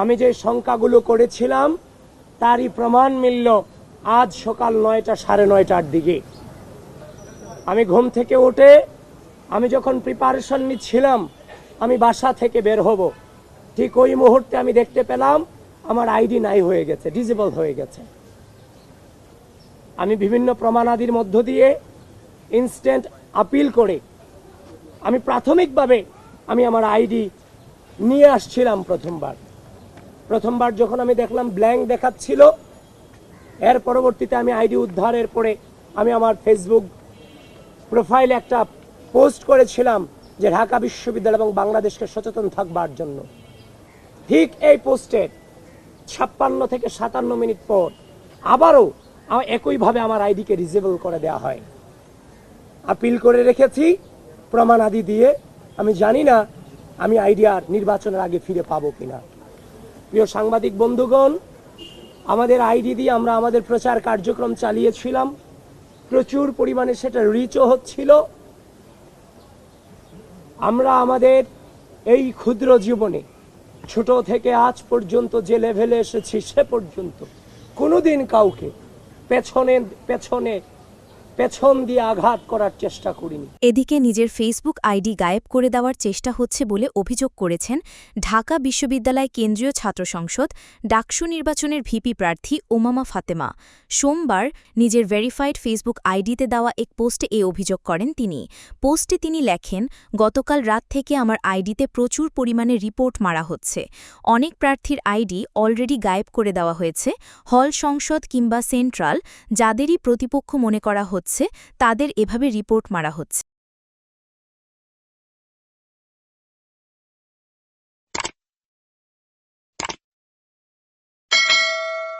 আমি যে সংখ্যাগুলো করেছিলাম, তারই প্রমাণ মিলল আজ সকাল নয়টা, সাড়ে নয়টার দিকে। আমি ঘুম থেকে উঠে, আমি যখন প্রিপারেশন নিচ্ছিলাম, আমি বাসা থেকে বের হব। ঠিক ওই মুহূর্তে আমি দেখতে পেলাম, আমার আইডি নাই হয়ে গেছে ডিজেবল হয়ে গেছে। আমি বিভিন্ন প্রমাণাদির মধ্য দিয়ে ইনস্ট্যান্ট আপিল করে, আমি প্রাথমিকভাবে আমি আমার আইডি নিয়ে আসছিলাম প্রথমবার। প্রথমবার যখন আমি দেখলাম ব্ল্যাঙ্ক দেখাচ্ছিল, এর পরবর্তীতে আমি আইডি উদ্ধারের পরে আমি আমার ফেসবুক প্রোফাইলে একটা পোস্ট করেছিলাম যে ঢাকা বিশ্ববিদ্যালয় এবং বাংলাদেশকে সচেতন থাকবার জন্য। ঠিক এই পোস্টের ছাপ্পান্ন থেকে সাতান্ন মিনিট পর আবারও একইভাবে আমার আইডিকে রিজেবল করে দেওয়া হয়। আপিল করে রেখেছি, প্রমাণ আদি দিয়ে। আমি জানি না আমি আইডিয়ার নির্বাচনের আগে ফিরে পাবো কিনা। প্রিয় সাংবাদিক বন্ধুগণ, আমাদের আইডি দিয়ে আমরা আমাদের প্রচার কার্যক্রম চালিয়েছিলাম। প্রচুর পরিমাণে সেটা রিচও হচ্ছিল। আমরা আমাদের এই ক্ষুদ্র জীবনে, ছোট থেকে আজ পর্যন্ত যে লেভেলে এসেছি সে পর্যন্ত, কোনোদিন কাউকে পেছনে পেছনে পেছন দিয়ে আঘাত করার চেষ্টা করিনি। এদিকে নিজের ফেসবুক আইডি গায়েব করে দেওয়ার চেষ্টা হচ্ছে বলে অভিযোগ করেছেন ঢাকা বিশ্ববিদ্যালয় কেন্দ্রীয় ছাত্র সংসদ ডাকসু নির্বাচনের ভিপি প্রার্থী ওমামা ফাতেমা। সোমবার নিজের ভেরিফাইড ফেসবুক আইডিতে দেওয়া এক পোস্টে এ অভিযোগ করেন তিনি। পোস্টে তিনি লেখেন, গতকাল রাত থেকে আমার আইডিতে প্রচুর পরিমাণে রিপোর্ট মারা হচ্ছে। অনেক প্রার্থীর আইডি অলরেডি গায়েব করে দেওয়া হয়েছে। হল সংসদ কিংবা সেন্ট্রাল, যাদেরই প্রতিপক্ষ মনে করা হচ্ছে তাদের এভাবে রিপোর্ট মারা হচ্ছে।